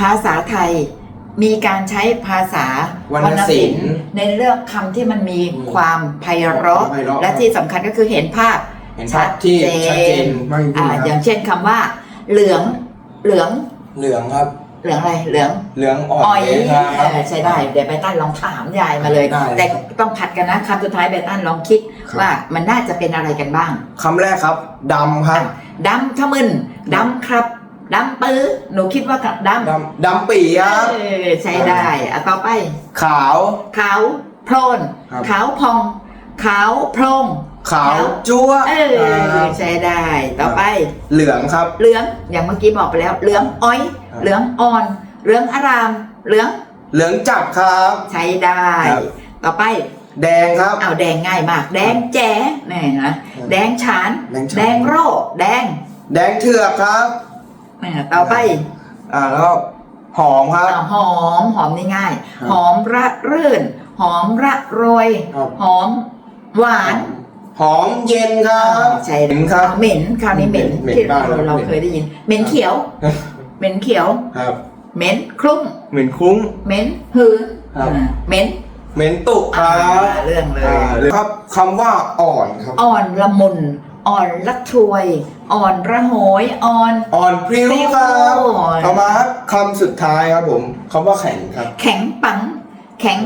ภาษาไทยมีการใช้ภาษาวรรณศิลป์ในเรื่องคำที่มันมีอืมความไพเราะไพเราะ และที่สำคัญก็คือเห็นภาพเห็นภาพที่ชัดเจนมากจริงอ่าๆคอย่ารับงเช่นคำว่า เหลือง เหลือง เหลืองครับ เหลืองอะไร เหลือง เหลืองอ่อนอ้อยเลยคเอรับอใช่ได้ เดี๋ยวไบตันลองถามยายมาเลยได้แต่ต้องผัดกันนะคำสุดท้ายไบตันลองคิดครับว่ามันน่าจะเป็นอะไรกันบ้างคำแรกครับดำครับดำขมึนดำครับ ดำปื้อหนูคิดว่ากับดำดำดำปีครับเออใช้ได้อะต่อไป ขาว ขาวโพลนครับ ขาวพอง ขาวโพรง ขาวจั๊วเออครับใช้ได้ ต่อไป เหลืองครับ เหลืองอย่างเมื่อกี้บอกไปแล้ว เหลืองอ้อย ครับ เหลืองอ่อน เหลืองอาราม เหลืองเหลืองจับครับ ใช้ได้ ครับ ต่อไปแดงครับ เอาแดงง่ายมาก แดงแจ๋นี่นะแดงฉาน แดงฉาน แดงโร่แดง แดงเถือกครับ นี่ต่อไปอ่าแล้วหอมครับ อ่าหอมหอมนี่ง่าย ครับหอมระรื่น หอมระโรย ครับ หอมหวานหอมเย็นครับ ใช่เหม็นครับเหม็นคราวนี้เหม็นเหม็นที่บ้างเราเราเหม็น เคยได้ยิน เหม็นเขียว เหม็นเขียว ครับเหม็นคลุ้งเหม็นคุ้ง เหม็นหืนครับ อ่าเหม็นเหม็นตุครัอ่าบเรื่องเลย อ่าหรือครับคำว่าอ่อนครับ อ่อนละมุน อ่อนละทวย อ่อนระโหย อ่อน อ่อนพริ้วพริ้วครับอ่อนต่อมาครับคำสุดท้ายครับผมคำว่าแข็งครับ แข็งปัง แข็ง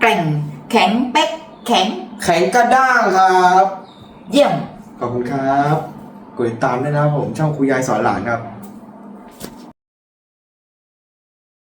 แกร่ง แข็งเป๊ก แข็งแข็งกระด้างครับ เยี่ยม ขอบคุณครับกดติดตามด้วยนะครับผมช่องคุยยายสอนหลานครับ